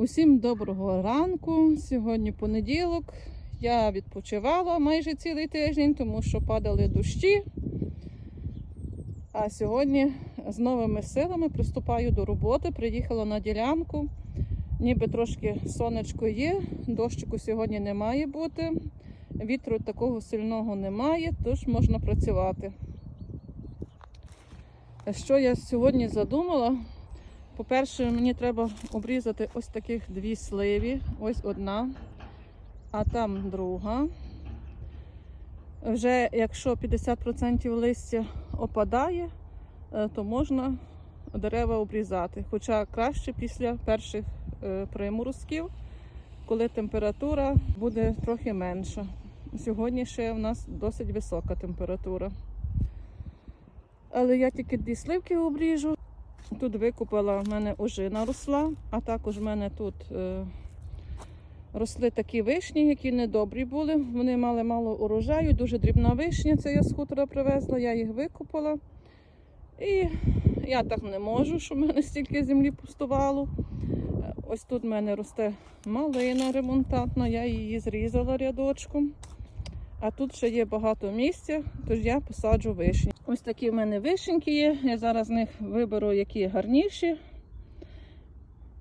Усім доброго ранку. Сьогодні понеділок. Я відпочивала майже цілий тиждень, тому що падали дощі. А сьогодні з новими силами приступаю до роботи. Приїхала на ділянку. Ніби трошки сонечко є, дощику сьогодні не має бути. Вітру такого сильного немає, тож можна працювати. Що я сьогодні задумала? По-перше, мені треба обрізати ось таких дві сливі. Ось одна, а там друга. Вже якщо 50% листя опадає, е, то можна дерева обрізати. Хоча краще після перших е, приморозків, коли температура буде трохи менша. Сьогодні ще в нас досить висока температура. Але я тільки дві сливки обріжу. Тут викупила в мене ожина росла, а також в мене тут е, росли такі вишні, які недобрі були. Вони мали мало урожаю, дуже дрібна вишня. Це я з хутора привезла, я їх викупила. І я так не можу, щоб в мене стільки землі пустувало. Ось тут в мене росте малина ремонтантна, я її зрізала рядочком. А тут ще є багато місця, тож я посаджу вишні. Ось такі в мене вишеньки є. Я зараз з них виберу, які гарніші.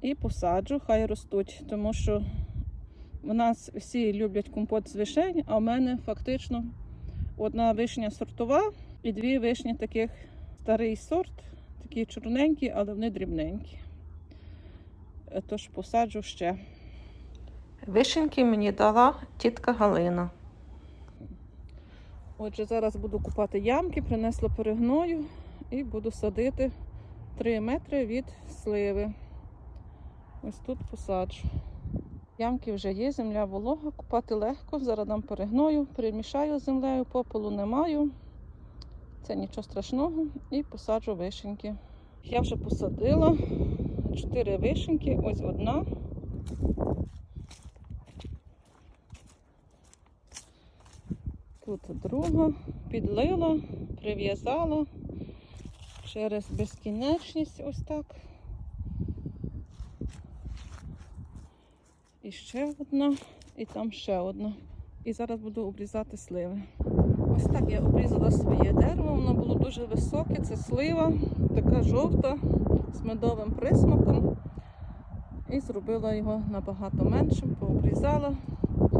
І посаджу, хай ростуть. Тому що в нас всі люблять компот з вишень, а в мене фактично одна вишня сортова і дві вишні таких старий сорт, такі чорненькі, але вони дрібненькі. Тож посаджу ще. Вишеньки мені дала тітка Галина. Отже, зараз буду купати ямки, принесла перегною і буду садити 3 метри від сливи. Ось тут посаджу. Ямки вже є, земля волога, купати легко. Зараз дам перегною, перемішаю землею, попелу не маю. Це нічого страшного. І посаджу вишеньки. Я вже посадила 4 вишеньки, ось одна. Тут друга, підлила, прив'язала через безкінечність ось так. І ще одна, і там ще одна. І зараз буду обрізати сливи. Ось так я обрізала своє дерево, воно було дуже високе, це слива, така жовта, з медовим присмаком. І зробила його набагато меншим, пообрізала.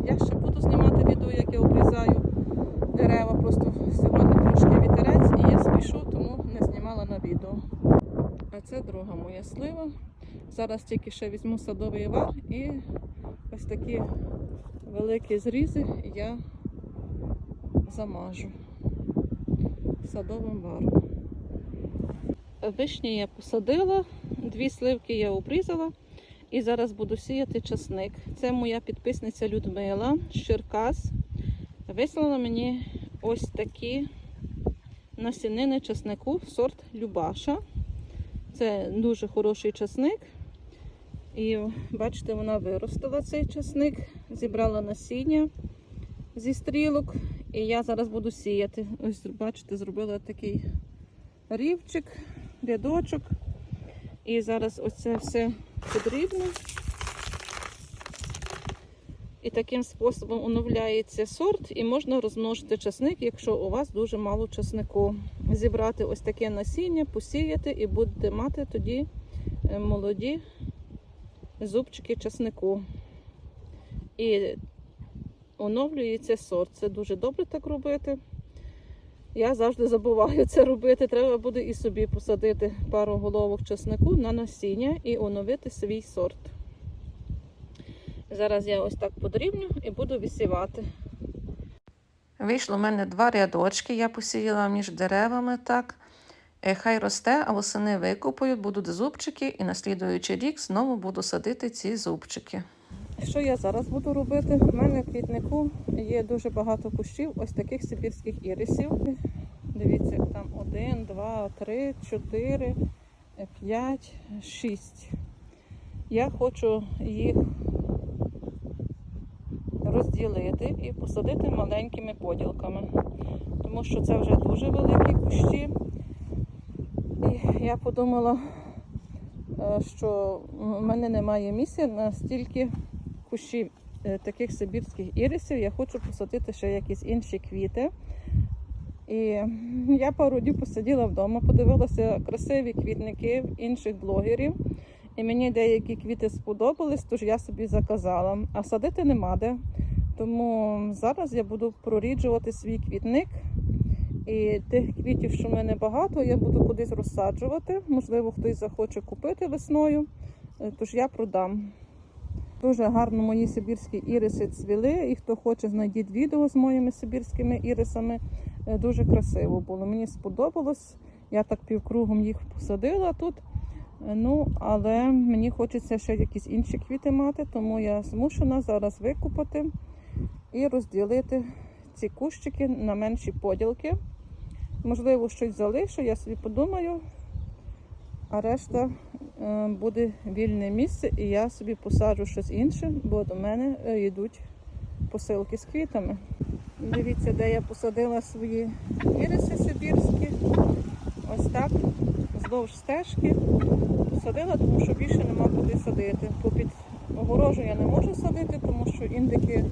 Я ще буду знімати відео, як я обрізаю дерева. Просто сьогодні трошки вітерець і я спішу, тому не знімала на відео. А це друга моя слива. Зараз тільки ще візьму садовий вар і ось такі великі зрізи я замажу садовим варом. Вишні я посадила, дві сливки я обрізала. І зараз буду сіяти часник. Це моя підписниця Людмила з Черкас. Вислала мені ось такі насінини часнику, сорт Любаша. Це дуже хороший часник. І бачите, вона виростила цей часник, зібрала насіння зі стрілок. І я зараз буду сіяти. Ось, бачите, зробила такий рівчик, рядочок. І зараз оце все подрібно. І таким способом оновляється сорт, і можна розмножити часник, якщо у вас дуже мало часнику. Зібрати ось таке насіння, посіяти і будете мати тоді е, молоді зубчики часнику. І оновлюється сорт. Це дуже добре так робити. Я завжди забуваю це робити. Треба буде і собі посадити пару головок часнику на насіння і оновити свій сорт. Зараз я ось так подрібню і буду висівати. Вийшло в мене два рядочки, я посіяла між деревами так. Е, Хай росте, а восени викопаю, будуть зубчики, і на слідуючий рік знову буду садити ці зубчики. Що я зараз буду робити? У мене в квітнику є дуже багато кущів, ось таких сибірських ірисів. Дивіться, там один, два, три, чотири, п'ять, шість. Я хочу їх розділити і посадити маленькими поділками, тому що це вже дуже великі кущі. І я подумала, е, що в мене немає місця на стільки кущів е, таких сибірських ірисів. Я хочу посадити ще якісь інші квіти. І я пару днів посиділа вдома, подивилася красиві квітники інших блогерів. І мені деякі квіти сподобались, тож я собі заказала. А садити нема де. Тому зараз я буду проріджувати свій квітник. І тих квітів, що в мене багато, я буду кудись розсаджувати. Можливо, хтось захоче купити весною, е, тож я продам. Дуже гарно мої сибірські іриси цвіли. І хто хоче, знайдіть відео з моїми сибірськими ірисами. Е, Дуже красиво було. Мені сподобалось. Я так півкругом їх посадила тут. Е, Ну, але мені хочеться ще якісь інші квіти мати, тому я змушена зараз викупати і розділити ці кущики на менші поділки. Можливо, щось залишу, я собі подумаю, а решта е, буде вільне місце, і я собі посаджу щось інше, бо до мене е, йдуть посилки з квітами. Дивіться, де я посадила свої іриси сибірські. Ось так, вздовж стежки. Посадила, тому що більше нема куди садити. Попід огорожу я не можу садити, тому що індики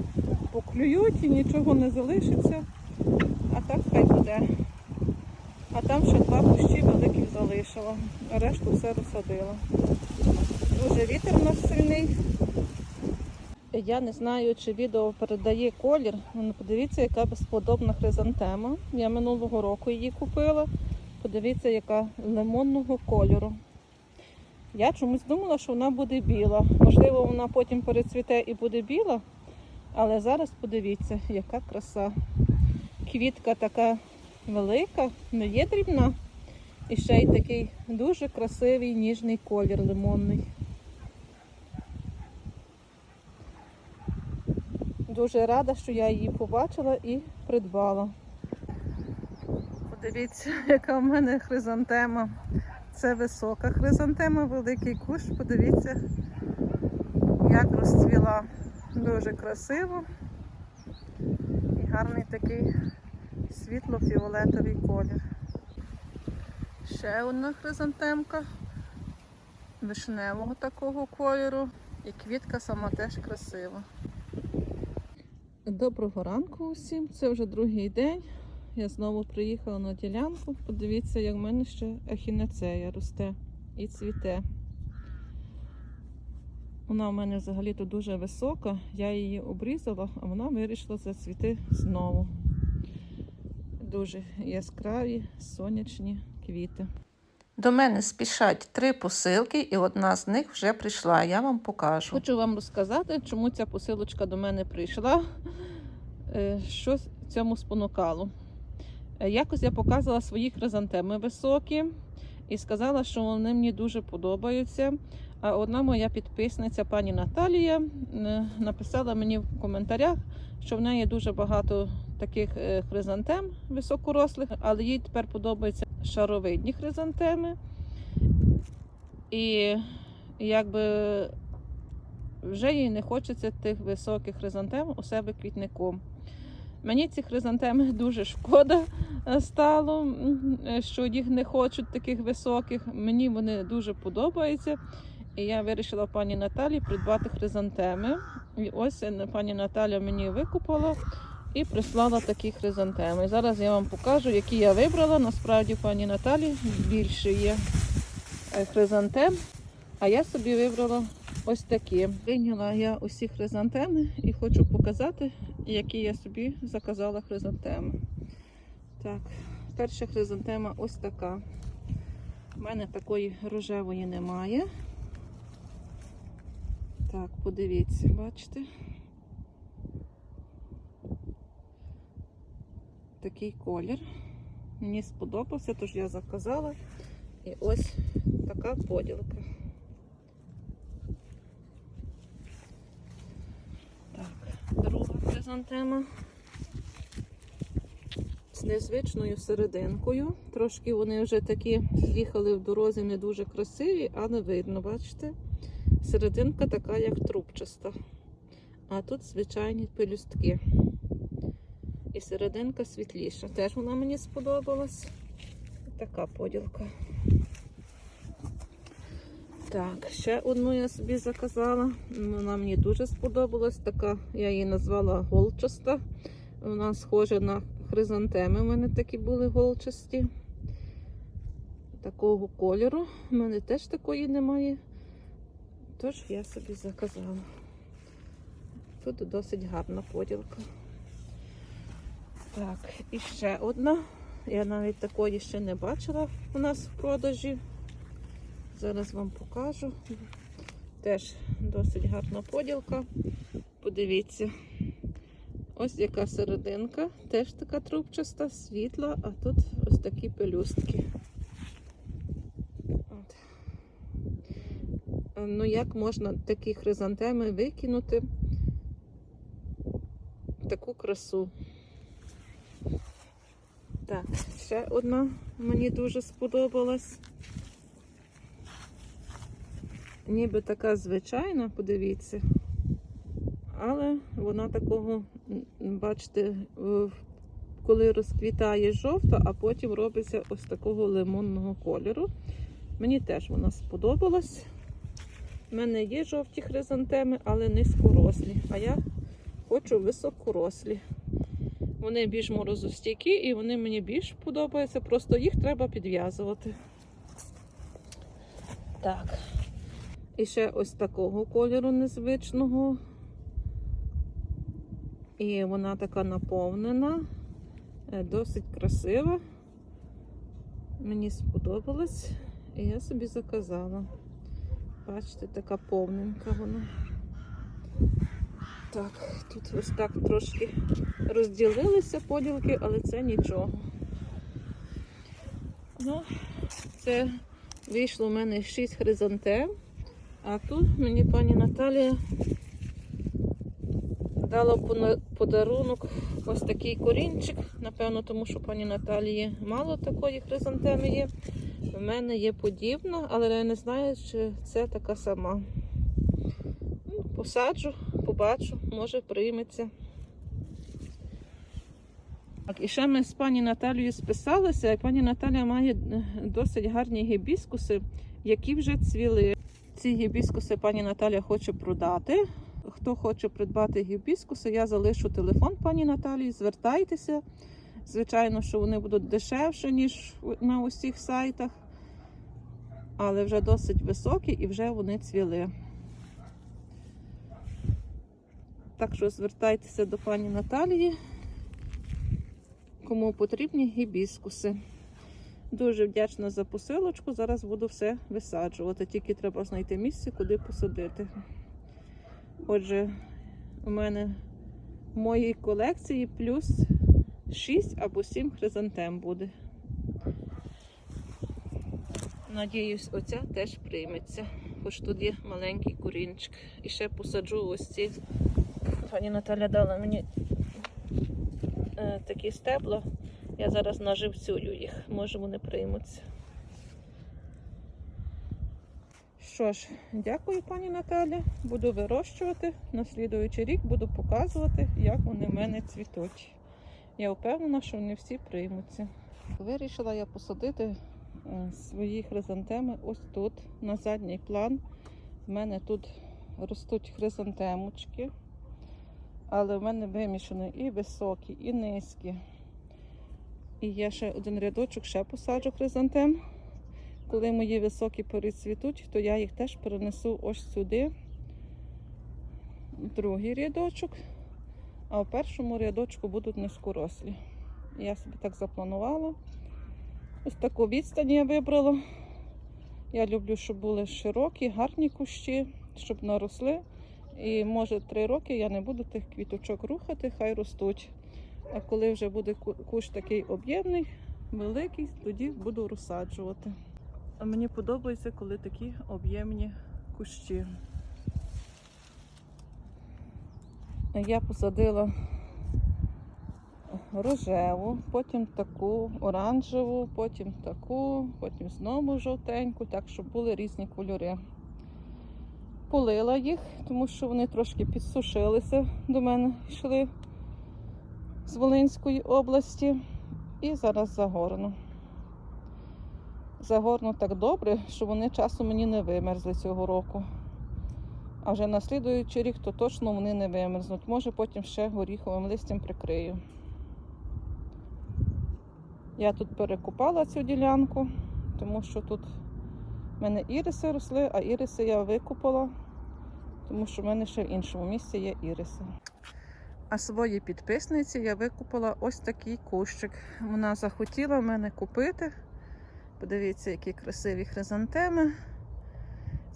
поклюють і нічого не залишиться. А так хай буде. А там ще два кущі великих залишила. Решту все розсадила. Дуже вітер у нас сильний. Я не знаю, чи відео передає колір. Ну, Подивіться, яка безподобна хризантема. Я минулого року її купила. Подивіться, яка лимонного кольору. Я чомусь думала, що вона буде біла. Можливо, вона потім перецвіте і буде біла. Але зараз подивіться, яка краса. Квітка така велика, не є дрібна. І ще й такий дуже красивий ніжний колір лимонний. Дуже рада, що я її побачила і придбала. Подивіться, яка в мене хризантема. Це висока хризантема, великий кущ. Подивіться, як розцвіла. Дуже красиво. І гарний такий світло-фіолетовий колір. Ще одна хризантемка вишневого такого кольору. І квітка сама теж красива. Доброго ранку усім. Це вже другий день. Я знову приїхала на ділянку. Подивіться, як в мене ще ахінацея росте і цвіте. Вона в мене взагалі-то дуже висока. Я її обрізала, а вона вирішила зацвіти знову. Дуже яскраві сонячні квіти. До мене спішать три посилки, і одна з них вже прийшла. Я вам покажу. Хочу вам розказати, чому ця посилочка до мене прийшла. Е, Що цьому спонукало. Е, Якось я показувала свої хризантеми високі і сказала, що вони мені дуже подобаються. А одна моя підписниця, пані Наталія, написала мені в коментарях, що в неї дуже багато таких е, хризантем високорослих, але їй тепер подобаються шаровидні хризантеми. І якби вже їй не хочеться тих високих хризантем у себе квітником. Мені ці хризантеми дуже шкода е, стало, е, що їх не хочуть таких високих. Мені вони дуже подобаються. І я вирішила пані Наталі придбати хризантеми. І ось е, пані Наталя мені викупила і прислала такі хризантеми. Зараз я вам покажу, які я вибрала. Насправді пані Наталі більше є хризантем. А я собі вибрала ось такі. Прийняла я усі хризантеми і хочу показати, які я собі заказала хризантеми. Так, перша хризантема ось така. У мене такої рожевої немає. Так, подивіться, бачите? Такий колір. Мені сподобався, тож я заказала. І ось така поділка. Так, друга хризантема з незвичною серединкою. Трошки вони вже такі їхали в дорозі не дуже красиві, але видно, бачите? Серединка така, як трубчаста. А тут звичайні пелюстки. І серединка світліша. Теж вона мені сподобалась. Така поділка. Так, ще одну я собі заказала. Вона мені дуже сподобалась. Така, я її назвала голчаста. Вона схожа на хризантеми. У мене такі були голчасті. Такого кольору. У мене теж такої немає. Тож я собі заказала. Тут досить гарна поділка. Так, і ще одна. Я навіть такої ще не бачила у нас в продажі. Зараз вам покажу. Теж досить гарна поділка. Подивіться. Ось яка серединка, теж така трубчаста, світла, а тут ось такі пелюстки. От. Ну, як можна такі хризантеми викинути таку красу? Так, ще одна мені дуже сподобалась. Ніби така звичайна, подивіться. Але вона такого, бачите, коли розквітає жовта, а потім робиться ось такого лимонного кольору. Мені теж вона сподобалась. У мене є жовті хризантеми, але низькорослі. А я хочу високорослі. Вони більш морозостійкі і вони мені більш подобаються, просто їх треба підв'язувати. Так. І ще ось такого кольору незвичного. І вона така наповнена, е, досить красива. Мені сподобалось, і я собі заказала. Бачите, така повненька вона. Так, тут ось так трошки розділилися поділки, але це нічого. Ну, це вийшло в мене 6 хризантем. А тут мені пані Наталія дала подарунок ось такий корінчик. Напевно, тому що пані Наталії мало такої хризантеми є. У мене є подібна, але я не знаю, чи це така сама. Ну, Посаджу, побачу, може прийметься. Так, і ще ми з пані Наталією списалися, і пані Наталія має досить гарні гібіскуси, які вже цвіли. Ці гібіскуси пані Наталя хоче продати. Хто хоче придбати гібіскуси, я залишу телефон пані Наталії. Звертайтеся. Звичайно, що вони будуть дешевші, ніж на усіх сайтах, але вже досить високі і вже вони цвіли. Так що звертайтеся до пані Наталії, кому потрібні гібіскуси. Дуже вдячна за посилочку. Зараз буду все висаджувати. Тільки треба знайти місце, куди посадити. Отже, у мене в моїй колекції плюс 6 або 7 хризантем буде. Надіюсь, оця теж прийметься. Хоч тут є маленький корінчик. І ще посаджу ось ці. Пані Наталя дала мені е, такі стебла. Я зараз наживцюю їх, може вони приймуться. Що ж, дякую, пані Наталі. Буду вирощувати. На слідуючий рік буду показувати, як вони в мене цвітуть. Я впевнена, що вони всі приймуться. Вирішила я посадити е, свої хризантеми ось тут, на задній план. У мене тут ростуть хризантемочки, але в мене вимішані і високі, і низькі. І я ще один рядочок ще посаджу хризантем. Коли мої високі перецвітуть, то я їх теж перенесу ось сюди, другий рядочок, а в першому рядочку будуть низькорослі. Я собі так запланувала. Ось таку відстань я вибрала. Я люблю, щоб були широкі, гарні кущі, щоб наросли. І може три роки я не буду тих квіточок рухати, хай ростуть. А коли вже буде ку- кущ такий об'ємний, великий, тоді буду розсаджувати. А мені подобається, коли такі об'ємні кущі. Я посадила рожеву, потім таку оранжеву, потім таку, потім знову жовтеньку, так щоб були різні кольори. Полила їх, тому що вони трошки підсушилися до мене йшли з Волинської області і зараз загорну. загорну так добре, що вони часом мені не вимерзли цього року. А вже на слідуючий рік, то точно вони не вимерзнуть. Може потім ще горіховим листям прикрию. Я тут перекупала цю ділянку, тому що тут в мене іриси росли, а іриси я викупала, тому що в мене ще в іншому місці є іриси. А своїй підписниці я викупила ось такий кущик. Вона захотіла мене купити. Подивіться, які красиві хризантеми.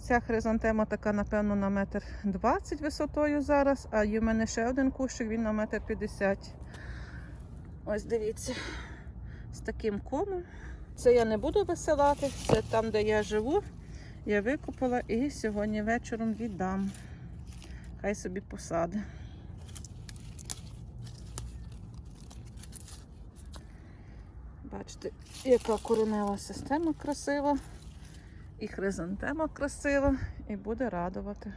Ця хризантема така, напевно, на метр 20 висотою зараз, а є в мене ще один кущик, він на метр 50. Ось дивіться, з таким комом. Це я не буду висилати, це там, де я живу. Я викупила і сьогодні вечором віддам. Хай собі посади. Бачите, яка коренева система красива, і хризантема красива, і буде радувати.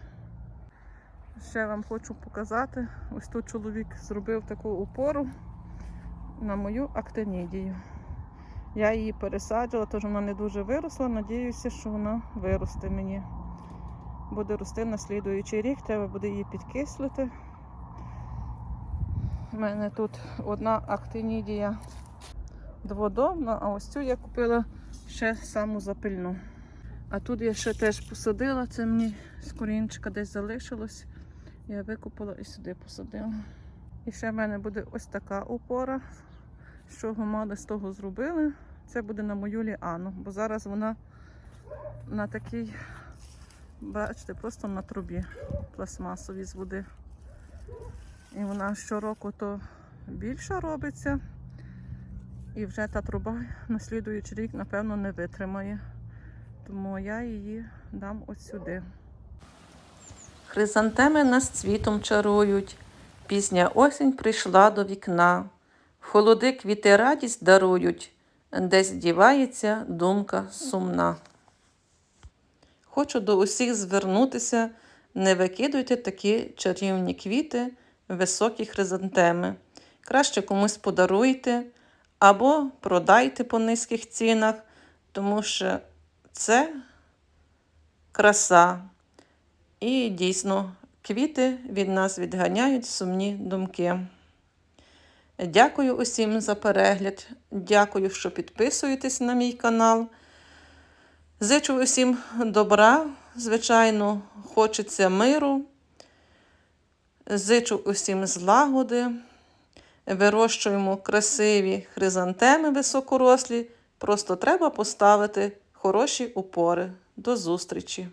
Ще вам хочу показати, ось тут чоловік зробив таку опору на мою актинідію. Я її пересаджувала, тож вона не дуже виросла. Надіюся, що вона виросте мені. Буде рости на слідуючий рік, треба буде її підкислити. У мене тут одна актинідія дводомна, а ось цю я купила ще саму запильну. А тут я ще теж посадила, це мені з корінчика десь залишилось. Я викупила і сюди посадила. І ще в мене буде ось така опора. З чого мали, з того зробили. Це буде на мою ліану, бо зараз вона на такій, бачите, просто на трубі пластмасовій з води. І вона щороку то більша робиться. І вже та труба на слідуючий рік, напевно, не витримає. Тому я її дам ось сюди. Хризантеми нас цвітом чарують. Пізня осінь прийшла до вікна. Холоди квіти радість дарують, десь дівається думка сумна. Хочу до усіх звернутися, не викидуйте такі чарівні квіти, високі хризантеми. Краще комусь подаруйте або продайте по низьких цінах, тому що це краса. І дійсно, квіти від нас відганяють сумні думки. Дякую усім за перегляд. Дякую, що підписуєтесь на мій канал. Зичу усім добра, звичайно, хочеться миру. Зичу усім злагоди. Вирощуємо красиві хризантеми високорослі. Просто треба поставити хороші упори. До зустрічі!